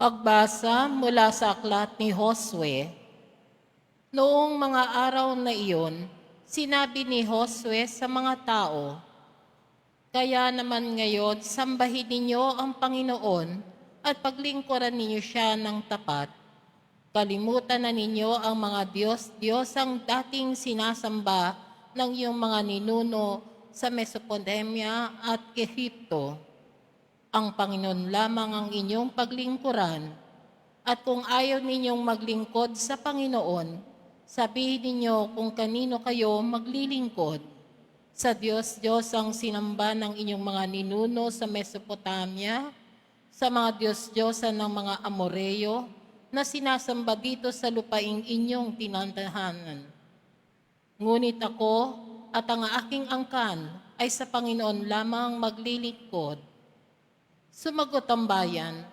Pagbasa mula sa aklat ni Josue. Noong mga araw na iyon, sinabi ni Josue sa mga tao, Kaya naman ngayon, sambahin ninyo ang Panginoon at paglingkuran ninyo siya ng tapat. Kalimutan na ninyo ang mga Diyos-Diyos ang dating sinasamba ng iyong mga ninuno sa Mesopotamia at Ehipto. Ang Panginoon lamang ang inyong paglingkuran. At kung ayaw ninyong maglingkod sa Panginoon, sabihin ninyo kung kanino kayo maglilingkod. Sa Diyos, Diyos ang sinamba ng inyong mga ninuno sa Mesopotamia, sa mga Diyos-Diyosan ng mga Amoreyo, na sinasamba dito sa lupaing inyong tinantahanan. Ngunit ako at ang aking angkan ay sa Panginoon lamang maglilingkod. Sumagot ang bayan,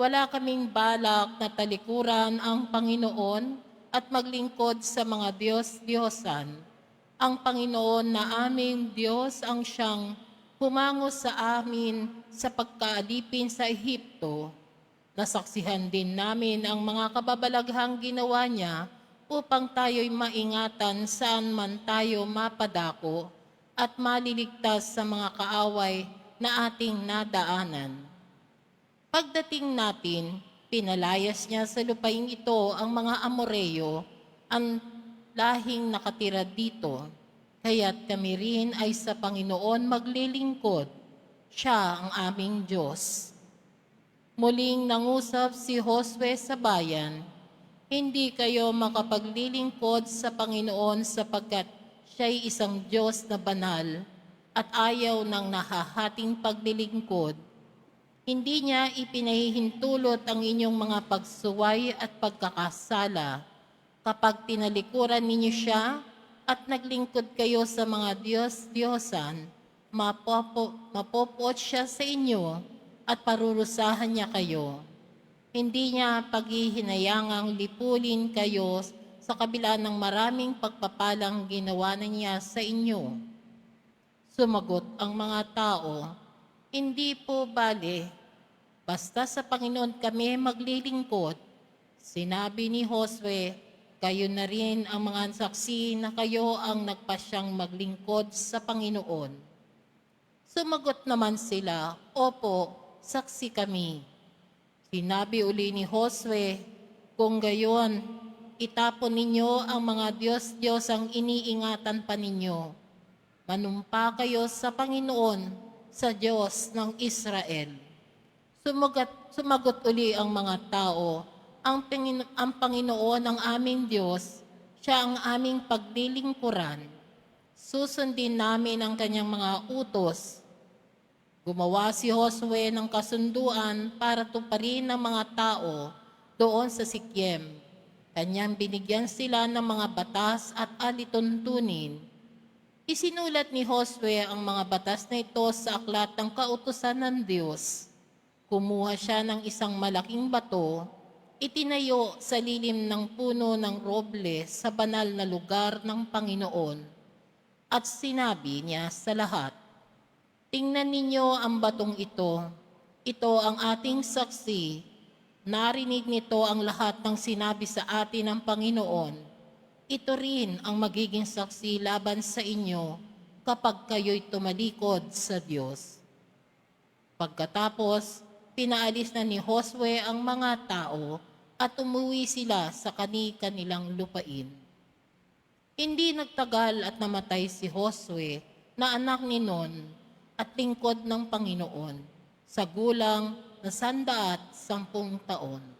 wala kaming balak na talikuran ang Panginoon at maglingkod sa mga Diyos-Diyosan. Ang Panginoon na aming Diyos ang siyang humango sa amin sa pagkaalipin sa Ehipto. Nasaksihan din namin ang mga kababalaghang ginawa niya upang tayo'y maingatan saan man tayo mapadako at maliligtas sa mga kaaway na ating nadaanan. Pagdating natin, pinalayas niya sa lupaing ito ang mga Amoreyo, ang lahing nakatira dito. Kaya't kami rin ay sa Panginoon maglilingkod. Siya ang aming Diyos. Muling nangusap si Josue sa bayan, Hindi kayo makapaglilingkod sa Panginoon sapagkat siya'y isang Diyos na banal at ayaw ng nahahating paglilingkod. Hindi niya ipinahihintulot ang inyong mga pagsuway at pagkakasala kapag tinalikuran ninyo siya at naglingkod kayo sa mga Diyos-Diyosan, mapopo, mapopoot siya sa inyo at parurusahan niya kayo. Hindi niya paghihinayangang lipulin kayo sa kabila ng maraming pagpapalang ginawa na niya sa inyo. Sumagot ang mga tao, Hindi po bale, basta sa Panginoon kami maglilingkod. Sinabi ni Josue, kayo na rin ang mga saksi na kayo ang nagpasyang maglingkod sa Panginoon. Sumagot naman sila, Opo, saksi kami. Sinabi uli ni Josue, kung gayon, itapon ninyo ang mga Diyos-Diyos ang iniingatan pa ninyo. Manumpa kayo sa Panginoon, sa Diyos ng Israel. Sumagot, sumagot uli ang mga tao, ang, Pangino, ang Panginoon ang aming Diyos, siya ang aming paglilingkuran. Susundin namin ang kanyang mga utos. Gumawa si Josue ng kasunduan para tuparin ng mga tao doon sa Sikyem. Kanyang binigyan sila ng mga batas at alituntunin. Isinulat ni Josue ang mga batas na ito sa aklat ng kautusan ng Diyos. Kumuha siya ng isang malaking bato, itinayo sa lilim ng puno ng roble sa banal na lugar ng Panginoon. At sinabi niya sa lahat, Tingnan ninyo ang batong ito. Ito ang ating saksi. Narinig nito ang lahat ng sinabi sa atin ng Panginoon. Ito rin ang magiging saksi laban sa inyo kapag kayo'y tumalikod sa Diyos. Pagkatapos, pinaalis na ni Josue ang mga tao at umuwi sila sa kani-kanilang lupain. Hindi nagtagal at namatay si Josue na anak ni Nun at lingkod ng Panginoon sa gulang na sandaat sampung taon.